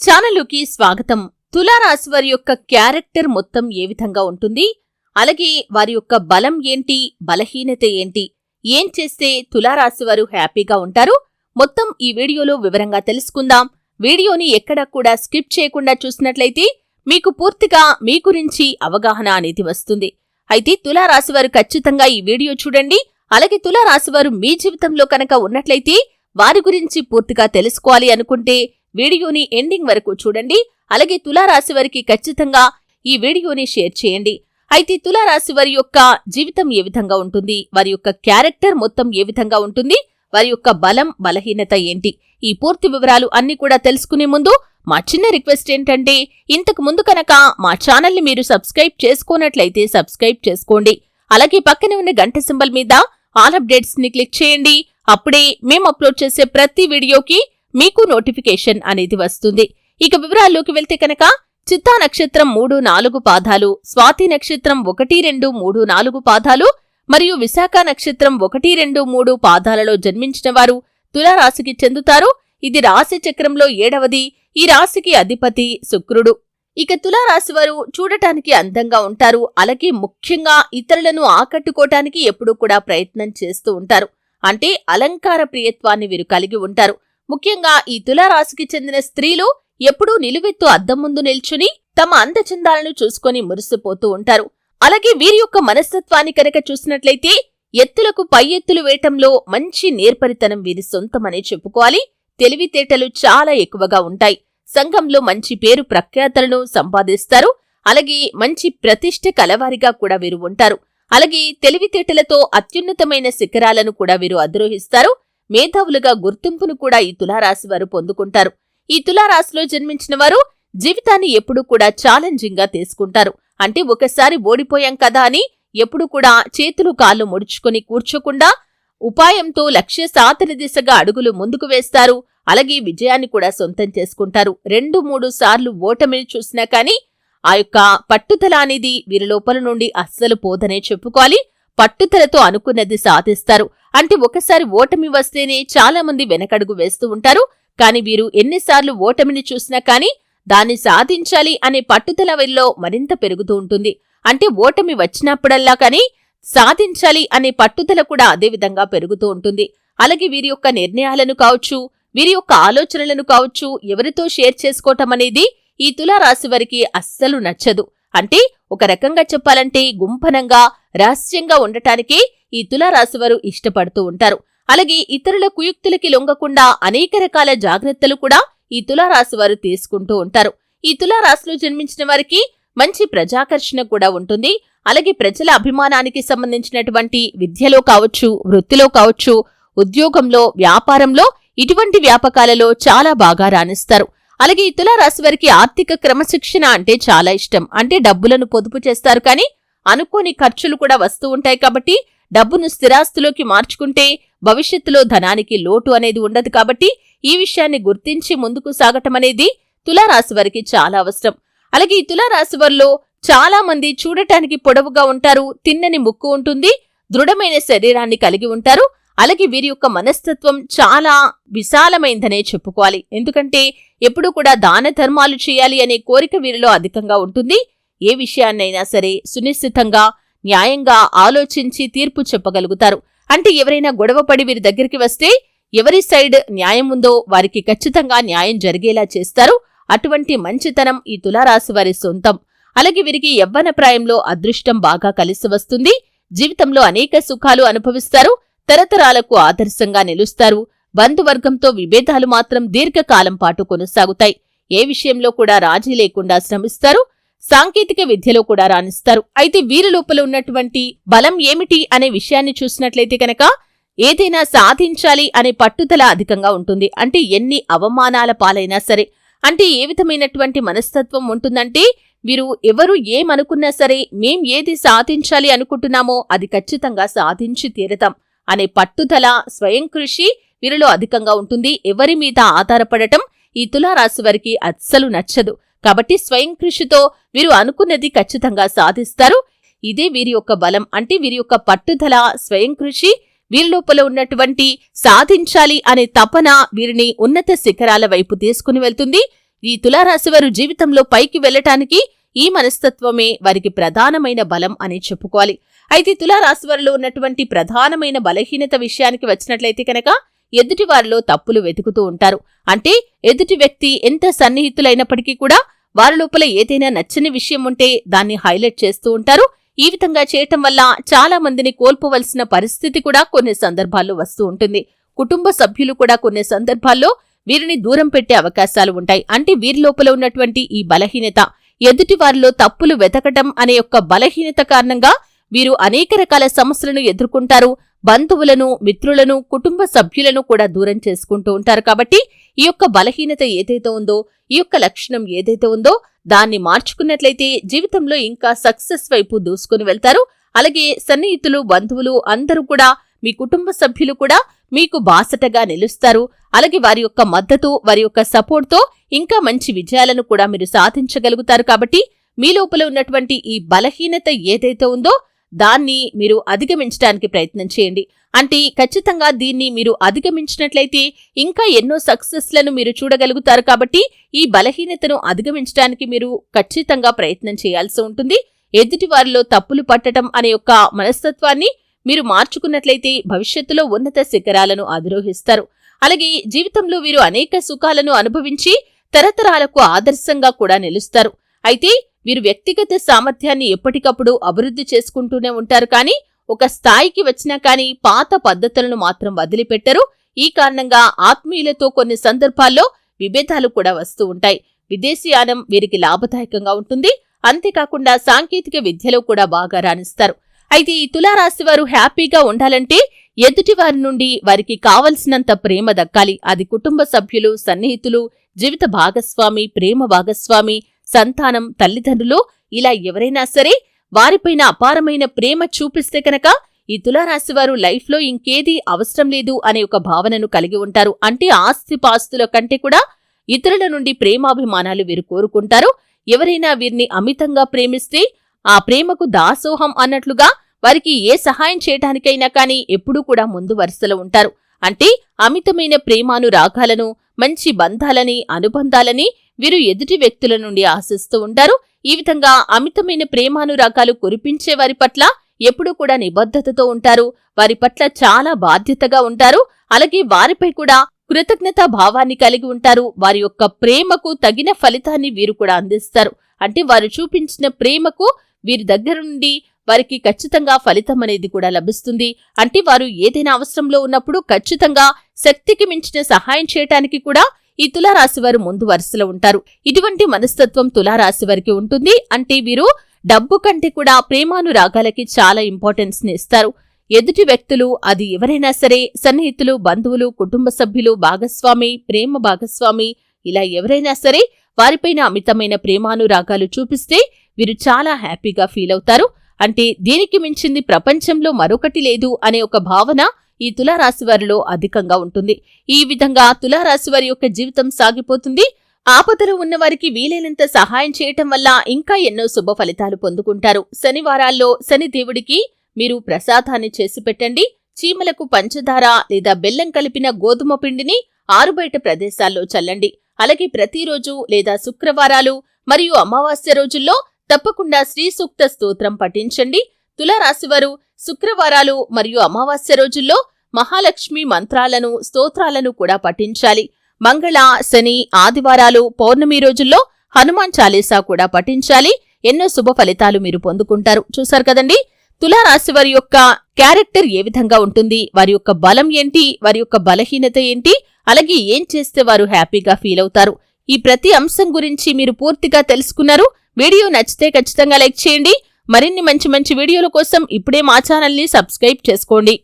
ఛానలుకి స్వాగతం. తులారాశి వారి యొక్క క్యారెక్టర్ మొత్తం ఏ విధంగా ఉంటుంది? అలాగే వారి యొక్క బలం ఏంటి? బలహీనత ఏంటి? ఏం చేస్తే తులారాశి వారు హ్యాపీగా ఉంటారు? మొత్తం ఈ వీడియోలో వివరంగా తెలుసుకుందాం. వీడియోని ఎక్కడా కూడా స్కిప్ చేయకుండా చూసినట్లయితే మీకు పూర్తిగా మీ గురించి అవగాహన అనేది వస్తుంది. అయితే తులారాశి వారు ఖచ్చితంగా ఈ వీడియో చూడండి. అలాగే తులారాశి వారు మీ జీవితంలో కనుక ఉన్నట్లయితే వారి గురించి పూర్తిగా తెలుసుకోవాలి అనుకుంటే వీడియోని ఎండింగ్ వరకు చూడండి. అలాగే తులారాశి వారికి ఖచ్చితంగా ఈ వీడియోని షేర్ చేయండి. అయితే తులారాశి వారి యొక్క జీవితం ఏ విధంగా ఉంటుంది? వారి యొక్క క్యారెక్టర్ మొత్తం ఏ విధంగా ఉంటుంది? వారి యొక్క బలం బలహీనత ఏంటి? ఈ పూర్తి వివరాలు అన్ని కూడా తెలుసుకునే ముందు మా చిన్న రిక్వెస్ట్ ఏంటంటే ఇంతకు ముందు కనుక మా ఛానల్ని మీరు సబ్స్క్రైబ్ చేసుకోనట్లయితే సబ్స్క్రైబ్ చేసుకోండి. అలాగే పక్కనే ఉన్న గంట సింబల్ మీద ఆల్ అప్డేట్స్ని క్లిక్ చేయండి. అప్పుడే మేము అప్లోడ్ చేసే ప్రతి వీడియోకి మీకు నోటిఫికేషన్ అనేది వస్తుంది. ఇక వివరాల్లోకి వెళ్తే కనుక చిత్తా నక్షత్రం మూడు నాలుగు పాదాలు స్వాతి నక్షత్రం ఒకటి రెండు మూడు నాలుగు పాదాలు మరియు విశాఖ నక్షత్రం ఒకటి రెండు మూడు పాదాలలో జన్మించిన వారు తులారాశికి చెందుతారు. ఇది రాశి చక్రంలో ఏడవది. ఈ రాశికి అధిపతి శుక్రుడు. ఇక తులారాశి వారు చూడటానికి అందంగా ఉంటారు. అలాగే ముఖ్యంగా ఇతరులను ఆకట్టుకోటానికి ఎప్పుడూ కూడా ప్రయత్నం చేస్తూ ఉంటారు. అంటే అలంకార ప్రియత్వాన్ని వీరు కలిగి ఉంటారు. ముఖ్యంగా ఈ తులారాశికి చెందిన స్త్రీలు ఎప్పుడూ నిలువెత్తు అద్దం ముందు నిల్చుని తమ అందచందాలను చూసుకొని మురిసిపోతూ ఉంటారు. అలాగే వీరి యొక్క మనస్తత్వాన్ని కనుక చూసినట్లయితే ఎత్తులకు పై ఎత్తులు వేయటంలో మంచి నేర్పరితనం వీరి సొంతమనే చెప్పుకోవాలి. తెలివితేటలు చాలా ఎక్కువగా ఉంటాయి. సంఘంలో మంచి పేరు ప్రఖ్యాతలను సంపాదిస్తారు. అలాగే మంచి ప్రతిష్ట కలవారిగా కూడా వీరు ఉంటారు. అలాగే తెలివితేటలతో అత్యున్నతమైన శిఖరాలను కూడా వీరు అధిరోహిస్తారు. మేధావులుగా గుర్తింపును కూడా ఈ తులారాశి వారు పొందుకుంటారు. ఈ తులారాశిలో జన్మించిన వారు జీవితాన్ని ఎప్పుడూ కూడా ఛాలెంజింగ్గా తీసుకుంటారు. అంటే ఒకసారి ఓడిపోయాం కదా అని ఎప్పుడు కూడా చేతులు కాళ్ళు ముడుచుకొని కూర్చోకుండా ఉపాయంతో లక్ష్య సాధన దిశగా అడుగులు ముందుకు వేస్తారు. అలాగే విజయాన్ని కూడా సొంతం చేసుకుంటారు. రెండు మూడు సార్లు ఓటమిని చూసినా కానీ ఆ యొక్క పట్టుదల అనేది వీరి లోపల నుండి అస్సలు పోదనే చెప్పుకోవాలి. పట్టుదలతో అనుకున్నది సాధిస్తారు. అంటే ఒకసారి ఓటమి వస్తేనే చాలా మంది వెనకడుగు వేస్తూ ఉంటారు. కాని వీరు ఎన్నిసార్లు ఓటమిని చూసినా కానీ దాన్ని సాధించాలి అనే పట్టుదల వీరిలో మరింత పెరుగుతూ ఉంటుంది. అంటే ఓటమి వచ్చినప్పుడల్లా కానీ సాధించాలి అనే పట్టుదల కూడా అదే విధంగా పెరుగుతూ ఉంటుంది. అలాగే వీరి యొక్క నిర్ణయాలను కావచ్చు వీరి యొక్క ఆలోచనలను కావచ్చు ఎవరితో షేర్ చేసుకోవటం అనేది ఈ తులారాశి వారికి అస్సలు నచ్చదు. అంటే ఒక రకంగా చెప్పాలంటే గుంపనంగా రహస్యంగా ఉండటానికే ఈ తులారాశివారు ఇష్టపడుతూ ఉంటారు. అలాగే ఇతరుల కుయుక్తులకి లొంగకుండా అనేక రకాల జాగ్రత్తలు కూడా ఈ తులారాశివారు తీసుకుంటూ ఉంటారు. ఈ తులారాశిలో జన్మించిన వారికి మంచి ప్రజాకర్షణ కూడా ఉంటుంది. అలాగే ప్రజల అభిమానానికి సంబంధించినటువంటి విద్యలో కావచ్చు వృత్తిలో కావచ్చు ఉద్యోగంలో వ్యాపారంలో ఇటువంటి వ్యాపకాలలో చాలా బాగా రాణిస్తారు. అలాగే ఈ తులారాశి వారికి ఆర్థిక క్రమశిక్షణ అంటే చాలా ఇష్టం. అంటే డబ్బులను పొదుపు చేస్తారు కానీ అనుకోని ఖర్చులు కూడా వస్తూ ఉంటాయి కాబట్టి డబ్బును స్థిరాస్తులోకి మార్చుకుంటే భవిష్యత్తులో ధనానికి లోటు అనేది ఉండదు కాబట్టి ఈ విషయాన్ని గుర్తించి ముందుకు సాగటం అనేది తులారాశి వారికి చాలా అవసరం. అలాగే ఈ తులారాశి వారిలో చాలా మంది చూడటానికి పొడవుగా ఉంటారు తిన్నని ముక్కు ఉంటుంది దృఢమైన శరీరాన్ని కలిగి ఉంటారు అలాగే వీరి యొక్క మనస్తత్వం చాలా విశాలమైందనే చెప్పుకోవాలి. ఎందుకంటే ఎప్పుడూ కూడా దాన ధర్మాలు చేయాలి అనే కోరిక వీరిలో అధికంగా ఉంటుంది. ఏ విషయాన్నైనా సరే సునిశ్చితంగా న్యాయంగా ఆలోచించి తీర్పు చెప్పగలుగుతారు. అంటే ఎవరైనా గొడవపడి వీరి దగ్గరికి వస్తే ఎవరి సైడ్ న్యాయం ఉందో వారికి ఖచ్చితంగా న్యాయం జరిగేలా చేస్తారు. అటువంటి మంచితనం ఈ తులారాశి వారి సొంతం. అలాగే వీరికి యవ్వన ప్రాయంలో అదృష్టం బాగా కలిసి వస్తుంది. జీవితంలో అనేక సుఖాలు అనుభవిస్తారు. తరతరాలకు ఆదర్శంగా నిలుస్తారు. బంధువర్గంతో విభేదాలు మాత్రం దీర్ఘకాలం పాటు కొనసాగుతాయి. ఏ విషయంలో కూడా రాజీ లేకుండా శ్రమిస్తారు. సాంకేతిక విద్యలో కూడా రాణిస్తారు. అయితే వీరి లోపల ఉన్నటువంటి బలం ఏమిటి అనే విషయాన్ని చూసినట్లయితే కనుక ఏదైనా సాధించాలి అనే పట్టుదల అధికంగా ఉంటుంది. అంటే ఎన్ని అవమానాల పాలైనా సరే. అంటే ఏ విధమైనటువంటి మనస్తత్వం ఉంటుందంటే వీరు ఎవరు ఏమనుకున్నా సరే మేం ఏది సాధించాలి అనుకుంటున్నామో అది ఖచ్చితంగా సాధించి తీరతాం. అనే పట్టుదల స్వయం కృషి వీరిలో అధికంగా ఉంటుంది. ఎవరి మీద ఆధారపడటం ఈ తులారాశి వారికి అస్సలు నచ్చదు. కాబట్టి స్వయం కృషితో వీరు అనుకున్నది ఖచ్చితంగా సాధిస్తారు. ఇదే వీరి యొక్క బలం. అంటే వీరి యొక్క పట్టుదల స్వయం కృషి వీరి లోపల ఉన్నటువంటి సాధించాలి అనే తపన వీరిని ఉన్నత శిఖరాల వైపు తీసుకుని వెళ్తుంది. ఈ తులారాశి వారు జీవితంలో పైకి వెళ్ళటానికి ఈ మనస్తత్వమే వారికి ప్రధానమైన బలం అని చెప్పుకోవాలి. అయితే తులారాశి వారిలో ఉన్నటువంటి ప్రధానమైన బలహీనత విషయానికి వచ్చినట్లయితే కనుక ఎదుటి వారిలో తప్పులు వెతుకుతూ ఉంటారు. అంటే ఎదుటి వ్యక్తి ఎంత సన్నిహితులైనప్పటికీ కూడా వారి లోపల ఏదైనా నచ్చని విషయం ఉంటే దాన్ని హైలైట్ చేస్తూ ఉంటారు. ఈ విధంగా చేయటం వల్ల చాలా మందిని కోల్పోవలసిన పరిస్థితి కూడా కొన్ని సందర్భాల్లో వస్తూ ఉంటుంది. కుటుంబ సభ్యులు కూడా కొన్ని సందర్భాల్లో వీరిని దూరం పెట్టే అవకాశాలు ఉంటాయి. అంటే వీరి లోపల ఉన్నటువంటి ఈ బలహీనత ఎదుటి వారిలో తప్పులు వెతకటం అనే యొక్క బలహీనత కారణంగా వీరు అనేక రకాల సమస్యలను ఎదుర్కొంటారు. బంధువులను మిత్రులను కుటుంబ సభ్యులను కూడా దూరం చేసుకుంటూ ఉంటారు. కాబట్టి ఈ యొక్క బలహీనత ఏదైతే ఉందో ఈ యొక్క లక్షణం ఏదైతే ఉందో దాన్ని మార్చుకున్నట్లయితే జీవితంలో ఇంకా సక్సెస్ వైపు దూసుకుని వెళ్తారు. అలాగే సన్నిహితులు బంధువులు అందరూ కూడా మీ కుటుంబ సభ్యులు కూడా మీకు బాసటగా నిలుస్తారు. అలాగే వారి యొక్క మద్దతు వారి యొక్క సపోర్ట్తో ఇంకా మంచి విజయాలను కూడా మీరు సాధించగలుగుతారు. కాబట్టి మీ లోపల ఉన్నటువంటి ఈ బలహీనత ఏదైతే ఉందో దాన్ని మీరు అధిగమించడానికి ప్రయత్నం చేయండి. అంటే ఖచ్చితంగా దీన్ని మీరు అధిగమించినట్లయితే ఇంకా ఎన్నో సక్సెస్లను మీరు చూడగలుగుతారు కాబట్టి ఈ బలహీనతను అధిగమించడానికి మీరు ఖచ్చితంగా ప్రయత్నం చేయాల్సి ఉంటుంది. ఎదుటివారిలో తప్పులు పట్టడం అనే యొక్క మనస్తత్వాన్ని మీరు మార్చుకున్నట్లయితే భవిష్యత్తులో ఉన్నత శిఖరాలను అధిరోహిస్తారు. అలాగే జీవితంలో వీరు అనేక సుఖాలను అనుభవించి తరతరాలకు ఆదర్శంగా కూడా నిలుస్తారు. అయితే వీరు వ్యక్తిగత సామర్థ్యాన్ని ఎప్పటికప్పుడు అభివృద్ధి చేసుకుంటూనే ఉంటారు. కానీ ఒక స్థాయికి వచ్చినా కానీ పాత పద్ధతులను మాత్రం వదిలిపెట్టరు. ఈ కారణంగా ఆత్మీయులతో కొన్ని సందర్భాల్లో విభేదాలు కూడా వస్తూ ఉంటాయి. విదేశీయానం వీరికి లాభదాయకంగా ఉంటుంది. అంతేకాకుండా సాంకేతిక విద్యలో కూడా బాగా రాణిస్తారు. అయితే ఈ తులారాశి వారు హ్యాపీగా ఉండాలంటే ఎదుటి వారి నుండి వారికి కావలసినంత ప్రేమ దక్కాలి. అది కుటుంబ సభ్యులు సన్నిహితులు జీవిత భాగస్వామి ప్రేమ భాగస్వామి సంతానం తల్లిదండ్రులు ఇలా ఎవరైనా సరే వారిపైన అపారమైన ప్రేమ చూపిస్తే కనుక ఈ తులారాశివారు లైఫ్లో ఇంకేదీ అవసరం లేదు అనే ఒక భావనను కలిగి ఉంటారు. అంటే ఆస్తిపాస్తుల కంటే కూడా ఇతరుల నుండి ప్రేమాభిమానాలు వీరు కోరుకుంటారు. ఎవరైనా వీరిని అమితంగా ప్రేమిస్తే ఆ ప్రేమకు దాసోహం అన్నట్లుగా వారికి ఏ సహాయం చేయటానికైనా కానీ ఎప్పుడూ కూడా ముందు వరుసలో ఉంటారు. అంటే అమితమైన ప్రేమాను రాగాలను మంచి బంధాలని అనుబంధాలని వీరు ఎదుటి వ్యక్తుల నుండి ఆశిస్తూ ఉంటారు. ఈ విధంగా అమితమైన ప్రేమానురాగాలు కురిపించే వారి పట్ల ఎప్పుడూ కూడా నిబద్ధతతో ఉంటారు. వారి పట్ల చాలా బాధ్యతగా ఉంటారు. అలాగే వారిపై కూడా కృతజ్ఞతా భావాన్ని కలిగి ఉంటారు. వారి యొక్క ప్రేమకు తగిన ఫలితాన్ని వీరు కూడా అందిస్తారు. అంటే వారు చూపించిన ప్రేమకు వీరి దగ్గర నుండి వారికి ఖచ్చితంగా ఫలితం అనేది కూడా లభిస్తుంది. అంటే వారు ఏదైనా అవసరంలో ఉన్నప్పుడు ఖచ్చితంగా శక్తికి మించిన సహాయం చేయటానికి కూడా ఈ తులారాశి వారు ముందు వరుసలో ఉంటారు. ఇటువంటి మనస్తత్వం తులారాశి వారికి ఉంటుంది. అంటే వీరు డబ్బు కంటే కూడా ప్రేమానురాగాలకి చాలా ఇంపార్టెన్స్ని ఇస్తారు. ఎదుటి వ్యక్తులు అది ఎవరైనా సరే సన్నిహితులు బంధువులు కుటుంబ సభ్యులు భాగస్వామి ప్రేమ భాగస్వామి ఇలా ఎవరైనా సరే వారిపైన అమితమైన ప్రేమానురాగాలు చూపిస్తే వీరు చాలా హ్యాపీగా ఫీల్ అవుతారు. అంటే దీనికి మించింది ప్రపంచంలో మరొకటి లేదు అనే ఒక భావన ఈ తులారాశి వారిలో అధికంగా ఉంటుంది. ఈ విధంగా తులారాశి వారి యొక్క జీవితం సాగిపోతుంది. ఆపదలో ఉన్నవారికి వీలైనంత సహాయం చేయటం వల్ల ఇంకా ఎన్నో శుభ ఫలితాలు పొందుకుంటారు. శనివారాల్లో శని దేవుడికి మీరు ప్రసాదాన్ని చేసి పెట్టండి. చీమలకు పంచదార లేదా బెల్లం కలిపిన గోధుమ పిండిని ఆరుబయట ప్రదేశాల్లో చల్లండి. అలాగే ప్రతిరోజు లేదా శుక్రవారాలు మరియు అమావాస్య రోజుల్లో తప్పకుండా శ్రీ సూక్త స్తోత్రం పఠించండి. తులారాశివారు శుక్రవారాలు మరియు అమావాస్య రోజుల్లో మహాలక్ష్మి మంత్రాలను స్తోత్రాలను కూడా పఠించాలి. మంగళ శని ఆదివారాలు పౌర్ణమి రోజుల్లో హనుమాన్ చాలీసా కూడా పఠించాలి. ఎన్నో శుభ ఫలితాలు మీరు పొందుకుంటారు. చూశారు కదండి? తులారాశి వారి యొక్క క్యారెక్టర్ ఏ విధంగా ఉంటుంది? వారి యొక్క బలం ఏంటి? వారి యొక్క బలహీనత ఏంటి? అలాగే ఏం చేస్తే వారు హ్యాపీగా ఫీల్ అవుతారు? ఈ ప్రతి అంశం గురించి మీరు పూర్తిగా తెలుసుకున్నారు. వీడియో నచ్చితే ఖచ్చితంగా లైక్ చేయండి. మరిన్ని మంచి మంచి వీడియోల కోసం ఇప్పుడే మా ఛానల్ని సబ్స్క్రైబ్ చేసుకోండి.